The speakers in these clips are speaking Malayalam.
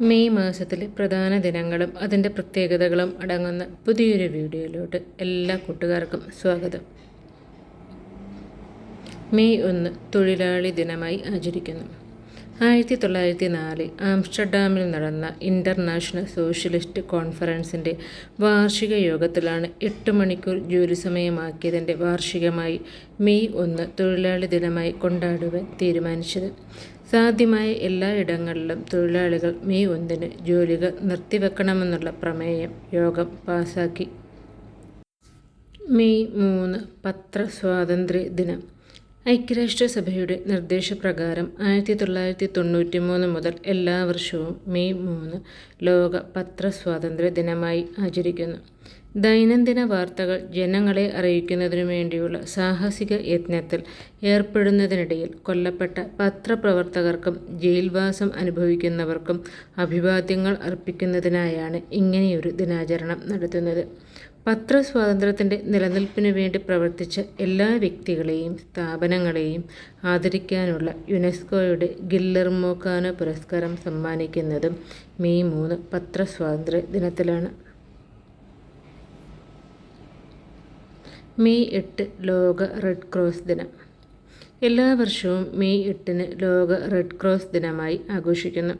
മെയ് മാസത്തിലെ പ്രധാന ദിനങ്ങളും അതിന്റെ പ്രത്യേകതകളും അടങ്ങുന്ന പുതിയൊരു വീഡിയോയിലോട്ട് എല്ലാ കൂട്ടുകാർക്കും സ്വാഗതം. മെയ് ഒന്ന് തൊഴിലാളി ദിനമായി ആചരിക്കുന്നു. ആയിരത്തി തൊള്ളായിരത്തി നാലിൽ ആംസ്റ്റർഡാമിൽ നടന്ന ഇന്റർനാഷണൽ സോഷ്യലിസ്റ്റ് കോൺഫറൻസിന്റെ വാർഷിക യോഗത്തിലാണ് എട്ട് മണിക്കൂർ ജോലി സമയമാക്കിയതിന്റെ വാർഷികമായി മെയ് ഒന്ന് തൊഴിലാളി ദിനമായി കൊണ്ടാടുവാൻ തീരുമാനിച്ചത്. സാധ്യമായ എല്ലാ ഇടങ്ങളിലും തൊഴിലാളികൾ മെയ് ഒന്നിന് ജോലികൾ നിർത്തിവെക്കണമെന്നുള്ള പ്രമേയം യോഗം പാസാക്കി. മെയ് മൂന്ന് പത്ര സ്വാതന്ത്ര്യ ദിനം ഐക്യരാഷ്ട്രസഭയുടെ നിർദ്ദേശപ്രകാരം ആയിരത്തി തൊള്ളായിരത്തി തൊണ്ണൂറ്റി മൂന്ന് മുതൽ എല്ലാ വർഷവും മെയ് മൂന്ന് ലോക പത്രസ്വാതന്ത്ര്യ ദിനമായി ആചരിക്കുന്നു. ദൈനംദിന വാർത്തകൾ ജനങ്ങളെ അറിയിക്കുന്നതിനു വേണ്ടിയുള്ള സാഹസിക യത്നത്തിൽ ഏർപ്പെടുന്നതിനിടയിൽ കൊല്ലപ്പെട്ട പത്രപ്രവർത്തകർക്കും ജയിൽവാസം അനുഭവിക്കുന്നവർക്കും അഭിവാദ്യങ്ങൾ അർപ്പിക്കുന്നതിനായാണ് ഇങ്ങനെയൊരു ദിനാചരണം നടത്തുന്നത്. പത്രസ്വാതന്ത്ര്യത്തിന്റെ നിലനിൽപ്പിനു വേണ്ടി പ്രവർത്തിച്ച എല്ലാ വ്യക്തികളെയും സ്ഥാപനങ്ങളെയും ആദരിക്കാനുള്ള യുനെസ്കോയുടെ ഗില്ലർമോ പുരസ്കാരം സമ്മാനിക്കുന്നതും മെയ് മൂന്ന് പത്രസ്വാതന്ത്ര്യ ദിനത്തിലാണ്. മെയ് എട്ട് ലോക റെഡ് ക്രോസ് ദിനം. എല്ലാ വർഷവും മെയ് എട്ടിന് ലോക റെഡ് ക്രോസ് ദിനമായി ആഘോഷിക്കുന്നു.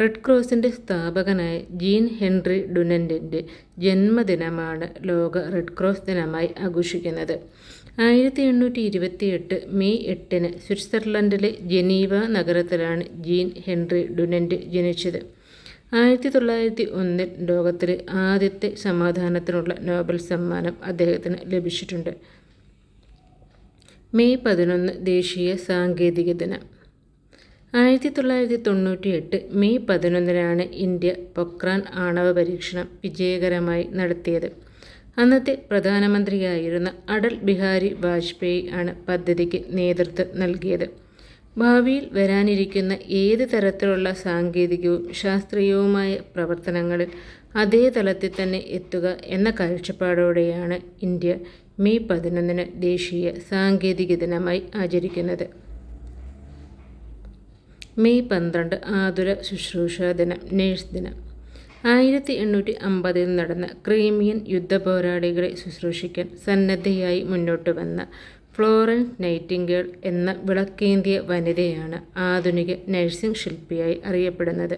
റെഡ് ക്രോസിന്റെ സ്ഥാപകനായ ജീൻ ഹെൻറി ഡുനന്റിന്റെ ജന്മദിനമാണ് ലോക റെഡ് ക്രോസ് ദിനമായി ആഘോഷിക്കുന്നത്. ആയിരത്തി എണ്ണൂറ്റി ഇരുപത്തിയെട്ട് മെയ് എട്ടിന് സ്വിറ്റ്സർലൻഡിലെ ജനീവ നഗരത്തിലാണ് ജീൻ ഹെൻറി ഡുനന്റ് ജനിച്ചത്. ആയിരത്തി തൊള്ളായിരത്തി ഒന്നിൽ ലോകത്തിലെ ആദ്യത്തെ സമാധാനത്തിനുള്ള നോബൽ സമ്മാനം അദ്ദേഹത്തിന് ലഭിച്ചിട്ടുണ്ട്. മെയ് പതിനൊന്ന് ദേശീയ സാങ്കേതിക ദിനം. ആയിരത്തി തൊള്ളായിരത്തി തൊണ്ണൂറ്റി എട്ട് മെയ് പതിനൊന്നിനാണ് ഇന്ത്യ പൊക്രാൻ ആണവ പരീക്ഷണം വിജയകരമായി നടത്തിയത്. അന്നത്തെ പ്രധാനമന്ത്രിയായിരുന്ന അടൽ ബിഹാരി വാജ്പേയി ആണ് പദ്ധതിക്ക് നേതൃത്വം നൽകിയത്. ഭാവിയിൽ വരാനിരിക്കുന്ന ഏത് തരത്തിലുള്ള സാങ്കേതികവും ശാസ്ത്രീയവുമായ പ്രവർത്തനങ്ങളിൽ അതേ തലത്തിൽ തന്നെ എത്തുക എന്ന കാഴ്ചപ്പാടോടെയാണ് ഇന്ത്യ മെയ് പതിനൊന്നിന് ദേശീയ സാങ്കേതിക ദിനമായി ആചരിക്കുന്നത്. മെയ് പന്ത്രണ്ട് ആതുര ശുശ്രൂഷ ദിനം നേഴ്സ് ദിനം. ആയിരത്തി എണ്ണൂറ്റി അമ്പതിൽ നടന്ന ക്രീമിയൻ യുദ്ധ യുദ്ധപോരാളികളെ ശുശ്രൂഷിക്കാൻ സന്നദ്ധയായി മുന്നോട്ട് വന്ന ഫ്ലോറൻസ് നൈറ്റിംഗേൾ എന്ന വിളക്കേന്തിയ വനിതയാണ് ആധുനിക നഴ്സിംഗ് ശില്പിയായി അറിയപ്പെടുന്നത്.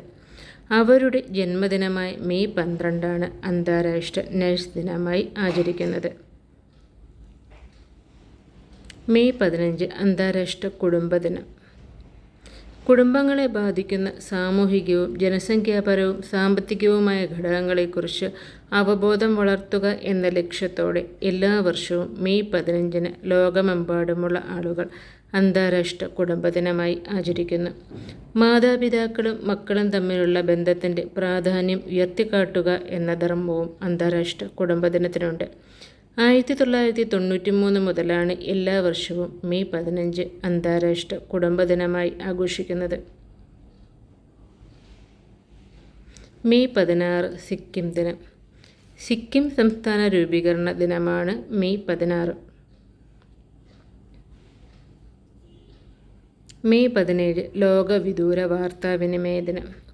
അവരുടെ ജന്മദിനമായ മെയ് പന്ത്രണ്ടാണ് അന്താരാഷ്ട്ര നഴ്സ് ദിനമായി ആചരിക്കുന്നത്. മെയ് പതിനഞ്ച് അന്താരാഷ്ട്ര കുടുംബദിനം കുടുംബങ്ങളെ ബാധിക്കുന്ന സാമൂഹികവും ജനസംഖ്യാപരവും സാമ്പത്തികവുമായ ഘടകങ്ങളെക്കുറിച്ച് അവബോധം വളർത്തുക എന്ന ലക്ഷ്യത്തോടെ എല്ലാ വർഷവും മെയ് പതിനഞ്ചിന് ലോകമെമ്പാടുമുള്ള ആളുകൾ അന്താരാഷ്ട്ര കുടുംബദിനമായി ആചരിക്കുന്നു. മാതാപിതാക്കളും മക്കളും തമ്മിലുള്ള ബന്ധത്തിന്റെ പ്രാധാന്യം ഉയർത്തിക്കാട്ടുക എന്ന ധർമ്മവും അന്താരാഷ്ട്ര കുടുംബദിനത്തിനുണ്ട് ആയിരത്തി തൊള്ളായിരത്തി തൊണ്ണൂറ്റി മൂന്ന് മുതലാണ് എല്ലാ വർഷവും മെയ് പതിനഞ്ച് അന്താരാഷ്ട്ര കുടുംബദിനമായി ആഘോഷിക്കുന്നത്. മെയ് പതിനാറ് സിക്കിം ദിനം. സിക്കിം സംസ്ഥാന രൂപീകരണ ദിനമാണ് മെയ് പതിനാറ്. മെയ് പതിനേഴ് ലോക വിദൂര വാർത്താവിനിമയ ദിനം.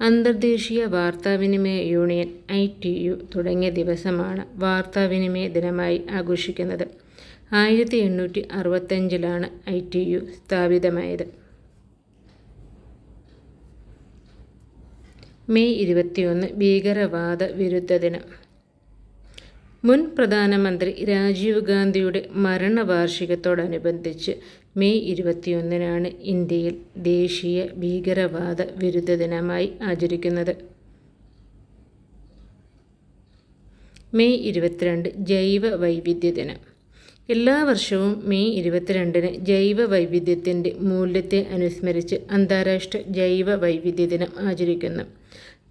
അന്തർദേശീയ വാർത്താവിനിമയ യൂണിയൻ ഐ ടി യു തുടങ്ങിയ ദിവസമാണ് വാർത്താവിനിമയ ദിനമായി ആഘോഷിക്കുന്നത്. ആയിരത്തി എണ്ണൂറ്റി അറുപത്തഞ്ചിലാണ് ഐ ടി യു സ്ഥാപിതമായത്. മെയ് ഇരുപത്തിയൊന്ന് ഭീകരവാദ വിരുദ്ധ ദിനം. മുൻ പ്രധാനമന്ത്രി രാജീവ് ഗാന്ധിയുടെ മരണവാർഷികത്തോടനുബന്ധിച്ച് മെയ് ഇരുപത്തിയൊന്നിനാണ് ഇന്ത്യയിൽ ദേശീയ ഭീകരവാദ വിരുദ്ധ ദിനമായി ആചരിക്കുന്നത്. മെയ് ഇരുപത്തിരണ്ട് ജൈവ വൈവിധ്യ ദിനം. എല്ലാ വർഷവും മെയ് ഇരുപത്തിരണ്ടിന് ജൈവ വൈവിധ്യത്തിന്റെ മൂല്യത്തെ അനുസ്മരിച്ച് അന്താരാഷ്ട്ര ജൈവ വൈവിധ്യ ദിനം ആചരിക്കുന്നു.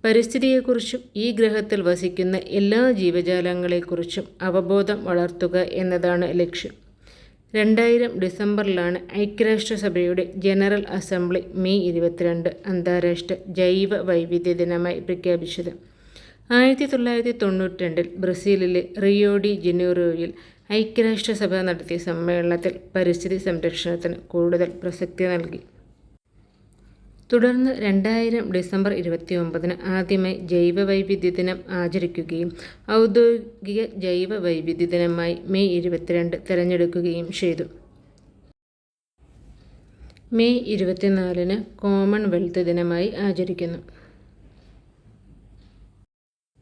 പരിസ്ഥിതിയെക്കുറിച്ചും ഈ ഗ്രഹത്തിൽ വസിക്കുന്ന എല്ലാ ജീവജാലങ്ങളെക്കുറിച്ചും അവബോധം വളർത്തുക എന്നതാണ് ലക്ഷ്യം. രണ്ടായിരം ഡിസംബറിലാണ് ഐക്യരാഷ്ട്രസഭയുടെ ജനറൽ അസംബ്ലി മെയ് ഇരുപത്തിരണ്ട് അന്താരാഷ്ട്ര ജൈവ വൈവിധ്യ ദിനമായി പ്രഖ്യാപിച്ചത്. ആയിരത്തി തൊള്ളായിരത്തി തൊണ്ണൂറ്റി രണ്ടിൽ ബ്രസീലിലെ റിയോഡി ജനീറോയിൽ ഐക്യരാഷ്ട്രസഭ നടത്തിയ സമ്മേളനത്തിൽ പരിസ്ഥിതി സംരക്ഷണത്തിന് കൂടുതൽ പ്രസക്തി നൽകി. തുടർന്ന് രണ്ടായിരം ഡിസംബർ ഇരുപത്തി ഒമ്പതിന് ആദ്യമായി ജൈവ വൈവിധ്യ ദിനം ആചരിക്കുകയും ഔദ്യോഗിക ജൈവ വൈവിധ്യ ദിനമായി മെയ് ഇരുപത്തിരണ്ട് തിരഞ്ഞെടുക്കുകയും ചെയ്തു. മെയ് ഇരുപത്തിനാലിന് കോമൺവെൽത്ത് ദിനമായി ആചരിക്കുന്നു.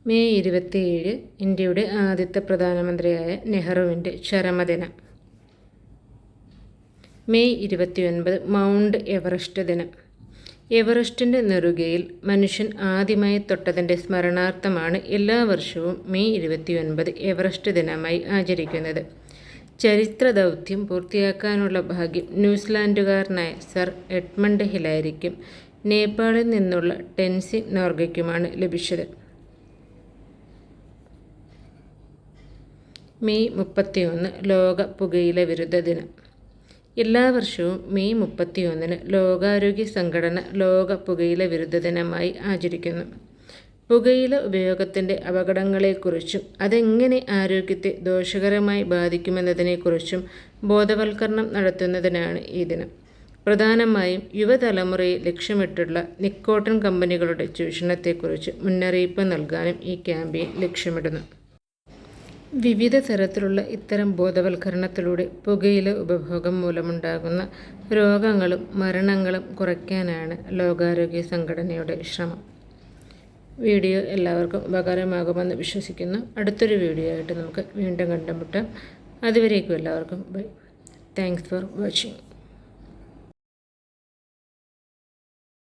മെയ് ഇരുപത്തിയേഴ് ഇന്ത്യയുടെ ആദ്യത്തെ പ്രധാനമന്ത്രിയായ നെഹ്റുവിന്റെ ചരമദിനം. മെയ് ഇരുപത്തിയൊൻപത് മൗണ്ട് എവറസ്റ്റ് ദിനം. എവറസ്റ്റിന്റെ നെറുകയിൽ മനുഷ്യൻ ആദ്യമായി തൊട്ടതിന്റെ സ്മരണാർത്ഥമാണ് എല്ലാ വർഷവും മെയ് ഇരുപത്തിയൊൻപത് എവറസ്റ്റ് ദിനമായി ആചരിക്കുന്നത്. ചരിത്ര ദൗത്യം പൂർത്തിയാക്കാനുള്ള ഭാഗ്യം ന്യൂസിലാൻഡുകാരനായ സർ എഡ്മണ്ട് ഹിലാരിക്കും നേപ്പാളിൽ നിന്നുള്ള ടെൻസി നോർഗയ്ക്കുമാണ് ലഭിച്ചത്. മെയ് മുപ്പത്തിയൊന്ന് ലോക പുകയില വിരുദ്ധ ദിനം. എല്ലാ വർഷവും മെയ് മുപ്പത്തിയൊന്നിന് ലോകാരോഗ്യ സംഘടന ലോക പുകയില വിരുദ്ധ ദിനമായി ആചരിക്കുന്നു. പുകയില ഉപയോഗത്തിന്റെ അപകടങ്ങളെക്കുറിച്ചും അതെങ്ങനെ ആരോഗ്യത്തെ ദോഷകരമായി ബാധിക്കുമെന്നതിനെക്കുറിച്ചും ബോധവൽക്കരണം നടത്തുന്നതിനാണ് ഈ ദിനം. പ്രധാനമായും യുവതലമുറയെ ലക്ഷ്യമിട്ടുള്ള നിക്കോട്ടൺ കമ്പനികളുടെ ചൂഷണത്തെക്കുറിച്ച് മുന്നറിയിപ്പ് നൽകാനും ഈ ക്യാമ്പയിൻ ലക്ഷ്യമിടുന്നു. വിവിധ തരത്തിലുള്ള ഇത്തരം ബോധവൽക്കരണത്തിലൂടെ പുകയില ഉപഭോഗം മൂലമുണ്ടാകുന്ന രോഗങ്ങളും മരണങ്ങളും കുറയ്ക്കാനാണ് ലോകാരോഗ്യ സംഘടനയുടെ ശ്രമം. വീഡിയോ എല്ലാവർക്കും ഉപകാരമാകുമെന്ന് വിശ്വസിക്കുന്നു. അടുത്തൊരു വീഡിയോ ആയിട്ട് നമുക്ക് വീണ്ടും കണ്ടുമുട്ടാം. അതുവരേക്കും എല്ലാവർക്കും ബൈ. Thanks for watching